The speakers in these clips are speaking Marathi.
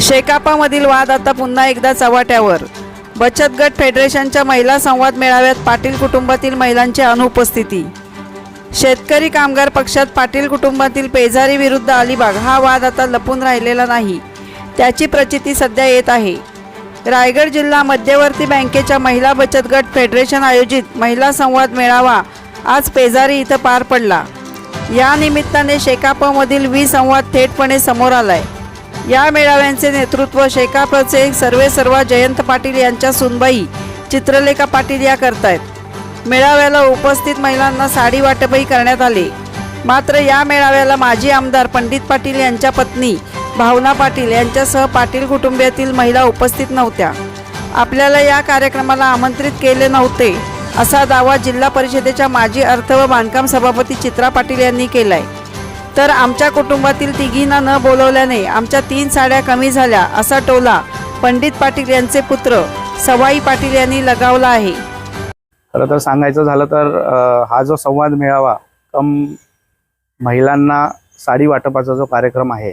शेकापामधील वाद आता पुन्हा एकदा चव्हाट्यावर. बचत गट फेडरेशनच्या महिला संवाद मेळाव्यात पाटील कुटुंबातील महिलांची अनुपस्थिती. शेतकरी कामगार पक्षात पाटील कुटुंबातील पेजारी विरुद्ध अलिबाग हा वाद आता लपून राहिलेला नाही. त्याची प्रचिती सध्या येत आहे. रायगड जिल्हा मध्यवर्ती बँकेच्या महिला बचत गट फेडरेशन आयोजित महिला संवाद मेळावा आज पेजारी इथं पार पडला. या निमित्ताने शेकापमधील वी संवाद थेटपणे समोर आलाय. या मेळाव्यांचे नेतृत्व शेकापचे सर्वे सर्वा जयंत पाटील यांच्या सुनबाई चित्रलेखा पाटील या करतायत. मेळाव्याला उपस्थित महिलांना साडी वाटपही करण्यात आले. मात्र या मेळाव्याला माजी आमदार पंडित पाटील यांच्या पत्नी भावना पाटील यांच्यासह पाटील कुटुंबियातील महिला उपस्थित नव्हत्या. आपल्याला या कार्यक्रमाला आमंत्रित केले नव्हते असा दावा जिल्हा परिषदेच्या माजी अर्थ व बांधकाम सभापती चित्रा पाटील यांनी केलाय. तर आमच्या कुटुंबातील तिघींना न बोलवल्याने आमच्या तीन साड्या कमी झाल्या असा टोला पंडित पाटील यांचे पुत्र सवाई पाटील यांनी लगावला आहे. खरं तर सांगायचं झालं तर हा जो संवाद मेळावा कम महिलांना साडी वाटपाचा जो कार्यक्रम आहे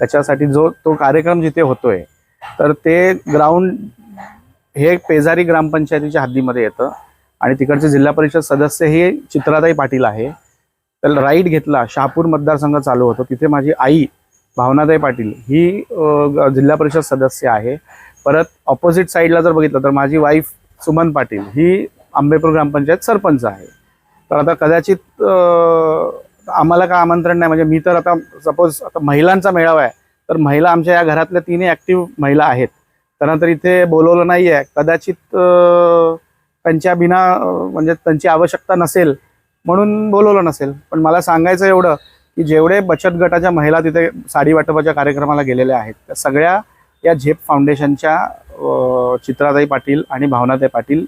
त्याच्यासाठी जो तो कार्यक्रम जिथे होतोय तर ते ग्राउंड हे पेजारी ग्रामपंचायतीच्या हद्दीमध्ये येतं आणि तिकडचे जिल्हा परिषद सदस्य हे चित्राताई पाटील आहे. तर राईट घेतला शहापूर मतदारसंघ चालू होतो. तिथे माझी आई भावनाताई पाटील ही ग- जिल्हा परिषद सदस्य आहे. परत ऑपोजिट साईडला जर बघितलं तर माझी वाईफ सुमन पाटील ही आंबेपूर ग्रामपंचायत सरपंच आहे. तर आता कदाचित आम्हाला काय आमंत्रण नाही म्हणजे मी तर आता सपोज आता महिलांचा मेळावा आहे तर महिला आमच्या या घरातल्या तिन्ही ॲक्टिव्ह महिला आहेत. त्यांना तर इथे बोलवलं नाही आहे कदाचित त्यांच्या बिना म्हणजे त्यांची आवश्यकता नसेल म्हणून बोलवलं नसेल. पण मला सांगायचं एवढं की जेवढे बचत गटाच्या महिला तिथे साडी वाटपाच्या कार्यक्रमाला गेलेल्या आहेत त्या सगळ्या या झेप फाउंडेशनच्या चित्राताई पाटील आणि भावनाताई पाटील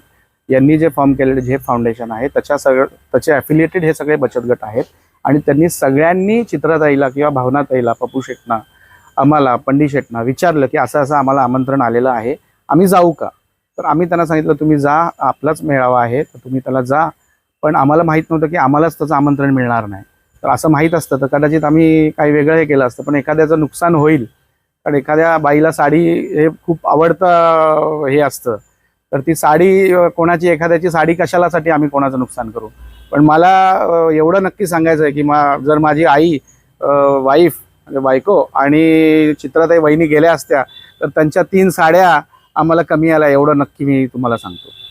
यांनी जे फॉर्म केलेले झेप फाउंडेशन आहे त्याच्या सगळं त्याचे ॲफिलिएटेड हे सगळे बचत गट आहेत. आणि त्यांनी सगळ्यांनी चित्राताईला किंवा भावनाताईला पप्पू शेटना आम्हाला पंडित शेटना विचारलं की असं असं आम्हाला आमंत्रण आलेलं आहे आम्ही जाऊ का? तर आम्ही त्यांना सांगितलं तुम्ही जा आपलाच मेळावा आहे तर तुम्ही त्याला जा पण आम्हाला माहीत नव्हतं की आम्हालाच त्याचं आमंत्रण मिळणार नाही. तर असं माहीत असतं तर कदाचित आम्ही काही वेगळं हे केलं असतं पण एखाद्याचं नुकसान होईल. कारण एखाद्या बाईला साडी हे खूप आवडतं हे असतं. तर ती साडी कोणाची एखाद्याची साडी कशालासाठी आम्ही कोणाचं नुकसान करू? पण मला एवढं नक्की सांगायचं आहे की मा जर माझी आई वाईफ म्हणजे बायको आणि चित्रताई वहिनी गेल्या असत्या तर त्यांच्या तीन साड्या आम्हाला कमी आल्या एवढं नक्की मी तुम्हाला सांगतो.